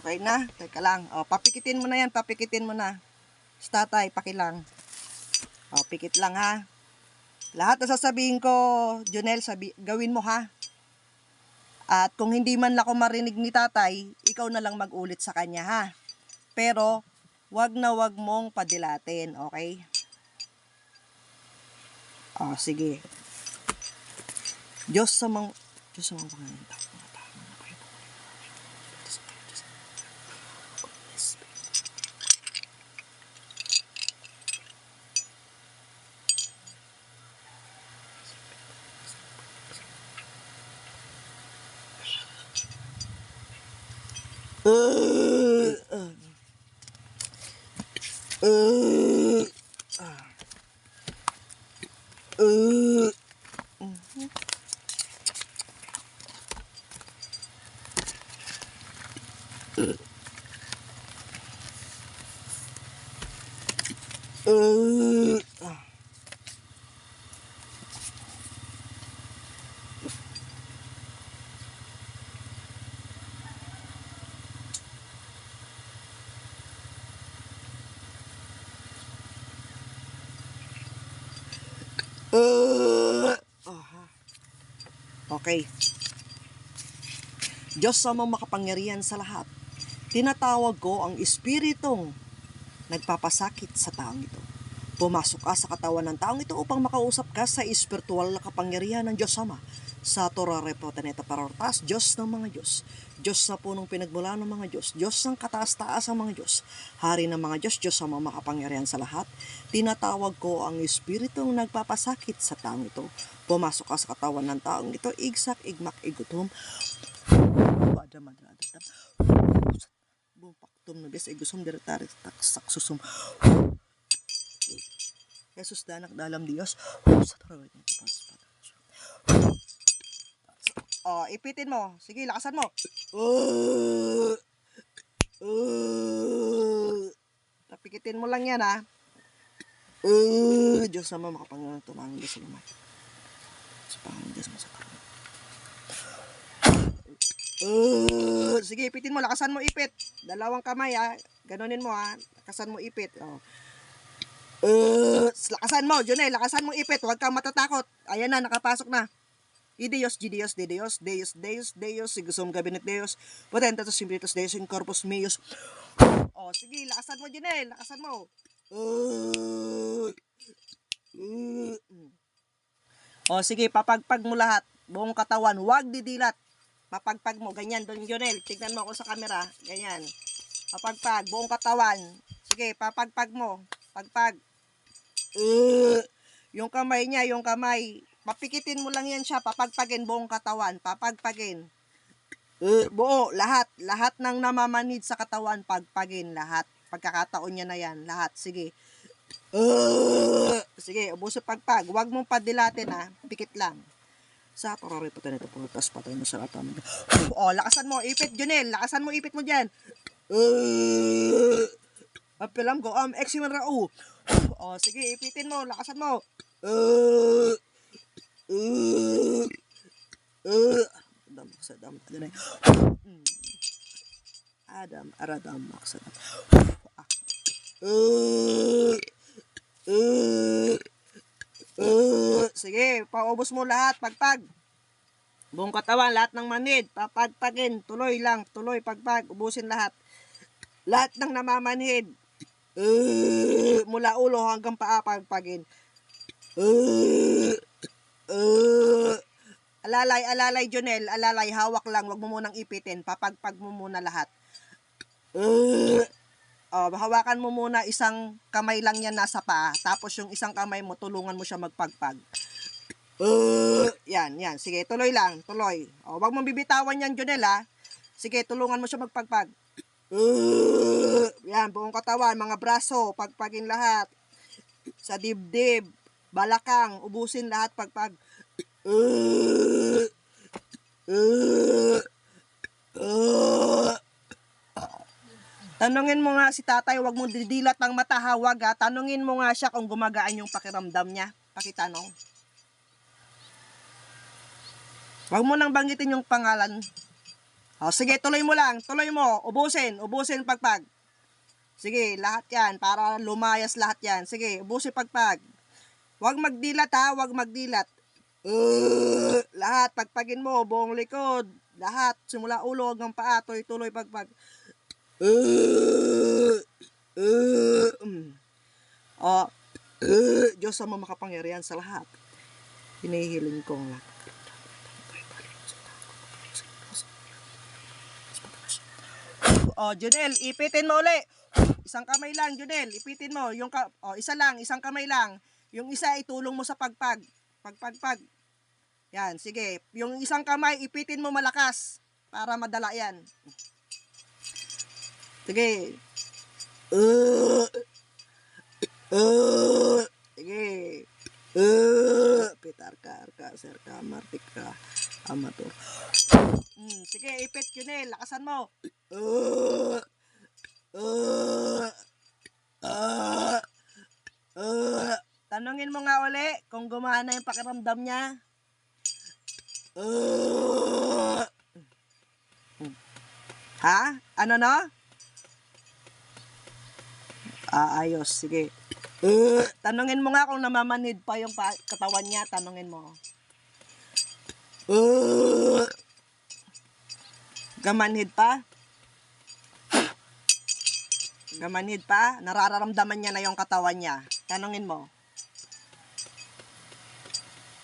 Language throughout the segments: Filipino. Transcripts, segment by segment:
Okay na? Teka lang. O, papikitin mo na yan. Papikitin mo na. Sa tatay, pakilang. O, pikit lang ha. Lahat na sasabihin ko, Jonel, sabi, gawin mo ha. At kung hindi man ako marinig ni tatay, ikaw na lang mag-ulit sa kanya ha. Pero, wag na wag mong padilatin, okay? O, sige. Diyos sa mga... Diyos sa mga pangalan uh, Okay. Diyos sa mga makapangyarihan sa lahat, tinatawag ko ang espiritong nagpapasakit sa taong ito. Pumasok ka sa katawan ng taong ito upang makausap ka sa espiritual na kapangyarihan ng Diyos Ama. Sa Torah Repotaneta Parortas, Diyos ng mga Diyos. Diyos na punong pinagmula ng mga Diyos. Diyos ng kataas-taas ang mga Diyos. Hari ng mga Diyos, Diyos sa mga makapangyarihan sa lahat. Tinatawag ko ang espiritong nagpapasakit sa taong ito. Pumasok ka sa katawan ng taong ito, igsak, igmak, igutom. Adam, adam, adam, adam. Bumpak tum na bes, igusum, diretari, taksak, susum. Jesus danak dalam Dios. Sa tarawit ng Oh, ipitin mo. Sige, lakasan mo. Uh, uh, tapikitin mo lang yan, ha. Uh, Diyos naman makapangyarihan tumangin Diyos lamay. Sa pangin Diyos mo sa karoon. Uh, sige, ipitin mo. Lakasan mo ipit. Dalawang kamay, ha. Ganunin mo, ha. Lakasan mo ipit. Oh. Uh, lakasan mo, Junel, lakasan mo ipit, huwag kang matatakot. Ayan na, nakapasok na. Idios, Gidios, de Dios, Deus, Deus, Deus, Sigusum Gabinet Deus, Potentatus Simplitus Deus, in Corpus Meus. Oh, sige, lakasan mo, Junel, lakasan mo. Uh, uh, oh, sige, papagpag mo lahat. Buong katawan, huwag didilat. Papagpag mo, ganyan, doon, Junel. Tignan mo ako sa camera, ganyan. Papagpag, buong katawan. Sige, papagpag mo. Pagpag. Uh, yung kamay niya, yung kamay, papikitin mo lang yan siya, papagpagin buong katawan, papagpagin. Uh, buo, lahat, lahat ng namamanid sa katawan, pagpagin, lahat. Pagkakataon niya na yan, lahat, sige. Uh, sige, ubuso pagpag, huwag mong padilatin ha, pikit lang. Sa torore pa nito po, tas patay mo sa latam. oh, lakasan mo, ipit, Junel, lakasan mo, ipit mo dyan. Uh, Apelam ko, um, yung rao. O, sige, ipitin mo, lakasan mo. Uh, uh, uh, Adam, Sadam, Adam, Adam, Aradam, Sadam. Uh, uh, uh, sige, paubos mo lahat, pagpag. Buong katawan, lahat ng manid, papagpagin, tuloy lang, tuloy, pagpag, ubusin lahat. Lahat ng namamanhid, Uh, mula ulo hanggang paa pagpagin. Uh, uh, alalay, alalay, Jonel, alalay, hawak lang, wag mo munang ipitin, papagpag mo muna lahat. Uh, oh, hawakan mo muna isang kamay lang yan nasa paa, tapos yung isang kamay mo, tulungan mo siya magpagpag. Uh, yan, yan. Sige, tuloy lang, tuloy. Oh, wag mong bibitawan yan, Jonel, ha. Sige, tulungan mo siya magpagpag. Uh, yan, buong katawan, mga braso, pagpagin lahat. Sa dibdib, balakang, ubusin lahat pagpag. Uh, uh. Tanungin mo nga si tatay, wag mo didilat ng mata, hawag ha. Tanungin mo nga siya kung gumagaan yung pakiramdam niya. Pakitanong. Wag mo nang banggitin yung pangalan. O, sige, tuloy mo lang. Tuloy mo. Ubusin. Ubusin pagpag. Sige, lahat yan. Para lumayas lahat yan. Sige, ubusin pagpag. Huwag magdilat ha. Huwag magdilat. Uh, lahat. Pagpagin mo. Buong likod. Lahat. Simula ulo hanggang paa. Tuloy-tuloy pagpag. Uh, uh, mm. O, uh, Diyos ang makapangyarihan sa lahat. Hinihiling ko ang lahat. O, Junel, ipitin mo uli. Isang kamay lang, Junel. Ipitin mo. Yung ka o, isa lang, isang kamay lang. Yung isa itulong mo sa pagpag. Pagpagpag. Yan, sige. Yung isang kamay, ipitin mo malakas para madala yan. Sige. Uh, uh, sige. Uh, pitar ka, arka, sir ka, martik ka, amator. Mm, sige, ipit Junel. Lakasan mo. Uh, uh, uh, tanungin mo nga uli kung gumana yung pakiramdam niya. Uh, ha? Ano no? Ah, ayos. Sige. Uh, tanungin mo nga kung namamanid pa yung katawan niya. Tanungin mo. Uh, gamanhid pa? Gamanhid pa? Nararamdaman niya na yung katawan niya. Tanungin mo.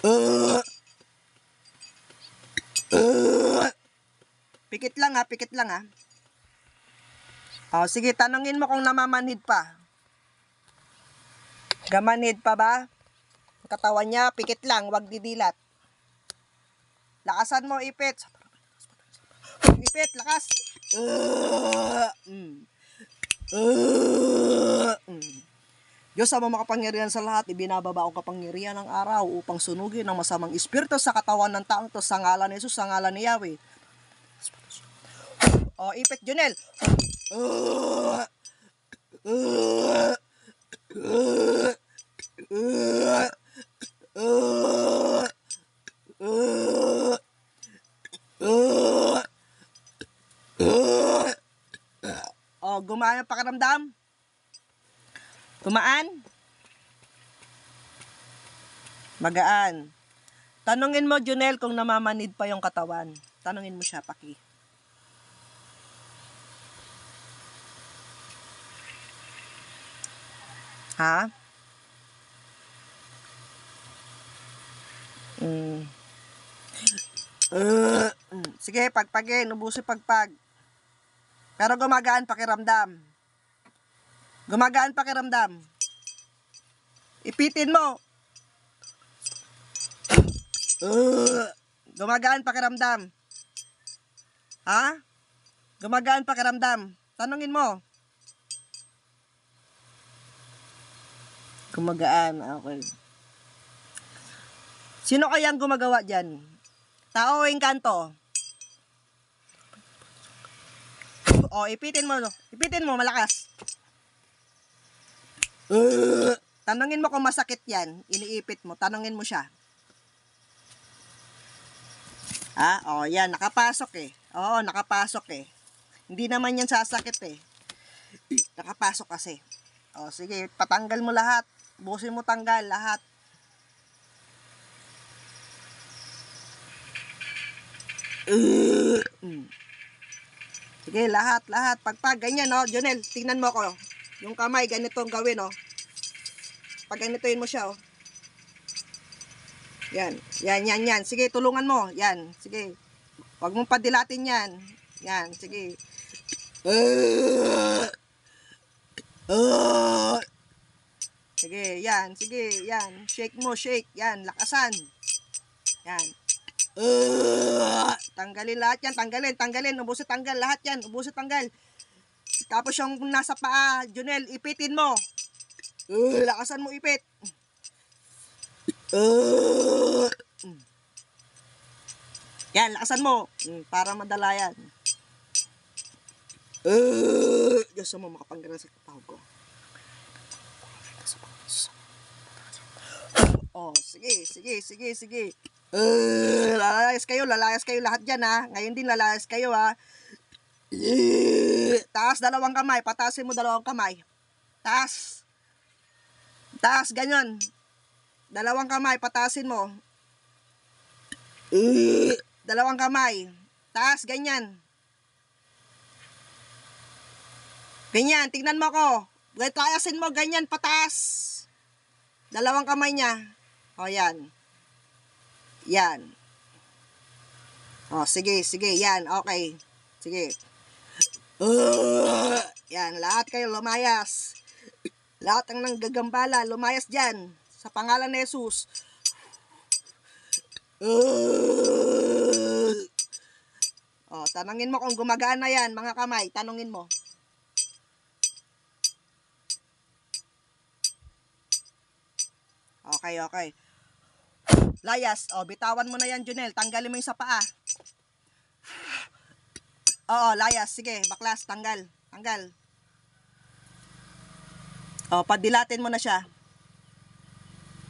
Uh, uh, pikit lang ha, pikit lang ha. O, sige, tanungin mo kung namamanhid pa. Gamanhid pa ba? Katawan niya, pikit lang, wag didilat. Lakasan mo, ipit. Ipit, lakas. Uh, mm. Uh, mm. Makapangyarihan sa lahat, ibinababa ang kapangyarihan ng araw upang sunugin ang masamang espiritu sa katawan ng taong to sa ngalan ni Jesus, sa ngalan ni Yahweh. O, ipit, Junel. Uh, uh, uh, uh, uh, uh, uh, uh. O, gumaan ang pakiramdam? Gumaan? Magaan. Tanungin mo, Junel, kung namamanid pa yung katawan. Tanungin mo siya, Paki. Ha? Mm. Uh. Sige, pagpagin. Ubusin pagpag. Pero gumagaan pakiramdam. Gumagaan pakiramdam. Ipitin mo. Uh, gumagaan pakiramdam. Ha? Gumagaan pakiramdam. Tanungin mo. Gumagaan. Okay. Sino kayang gumagawa dyan? Tao o engkanto? O, ipitin mo. Ipitin mo, malakas. Tanungin mo kung masakit yan. Iniipit mo. Tanungin mo siya. Ah, oh, yan. Nakapasok eh. Oo, nakapasok eh. Hindi naman yan sasakit eh. Nakapasok kasi. O, sige. Patanggal mo lahat. Busin mo tanggal lahat. Mm. Sige, lahat, lahat. Pagpag, ganyan, no? Jonel, tingnan mo ko. Yung kamay, ganito ang gawin, no? Pag ganitoin mo siya, oh. Yan, yan, yan, yan. Sige, tulungan mo. Yan, sige. Huwag mong padilatin yan. Yan, sige. Uh, sige, yan, sige, yan. Shake mo, shake. Yan, lakasan. Yan. Uh, tanggalin lahat yan, tanggalin, tanggalin, ubusin tanggal, lahat yan, ubusin tanggal. Tapos yung nasa paa, Junel, ipitin mo. Lakasan mo ipit. Uh, yan, lakasan mo. Hmm, para madala yan. Uh, Diyos mo, makapanggana sa katawag ko. Oh, sige, sige, sige, sige. Uh, lalayas kayo, lalayas kayo lahat dyan ha. Ngayon din lalayas kayo ha. Uh, taas dalawang kamay, patasin mo dalawang kamay. Taas. Taas, ganyan. Dalawang kamay, patasin mo. Uh, Dalawang kamay. Taas, ganyan. Ganyan, tignan mo ko. Tayasin mo, ganyan, pataas. Dalawang kamay niya. O, yan. Yan. O, sige, sige, yan, okay. Sige. Uh, yan, lahat kayo lumayas. Lahat ang nanggagambala, lumayas dyan. Sa pangalan ni Jesus. Uh, Oh, o, tanangin mo kung gumagaan na yan, mga kamay. Tanungin mo. Okay, okay. Layas, o, bitawan mo na yan, Junel. Tanggalin mo yung sa paa. Oo, layas. Sige, baklas, tanggal. Tanggal. O, padilatin mo na siya.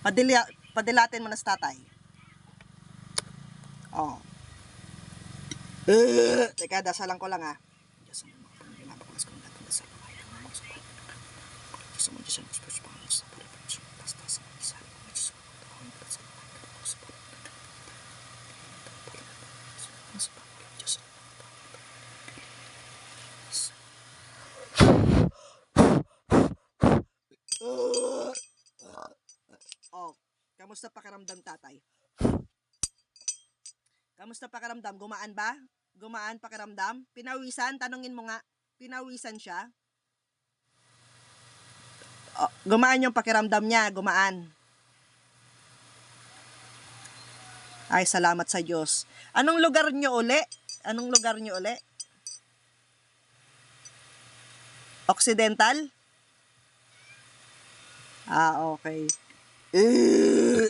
Padila, padilatin mo na sa tatay. O. Uh, teka, dasalan ko lang ha. Oh, kamusta pakiramdam tatay? Kamusta pakiramdam? Gumaan ba? Gumaan pakiramdam? Pinawisan? Tanungin mo nga. Pinawisan siya? Oh, gumaan yung pakiramdam niya. Gumaan. Ay, salamat sa Diyos. Anong lugar niyo uli? Anong lugar niyo uli? Occidental? Ah, okay. Eh,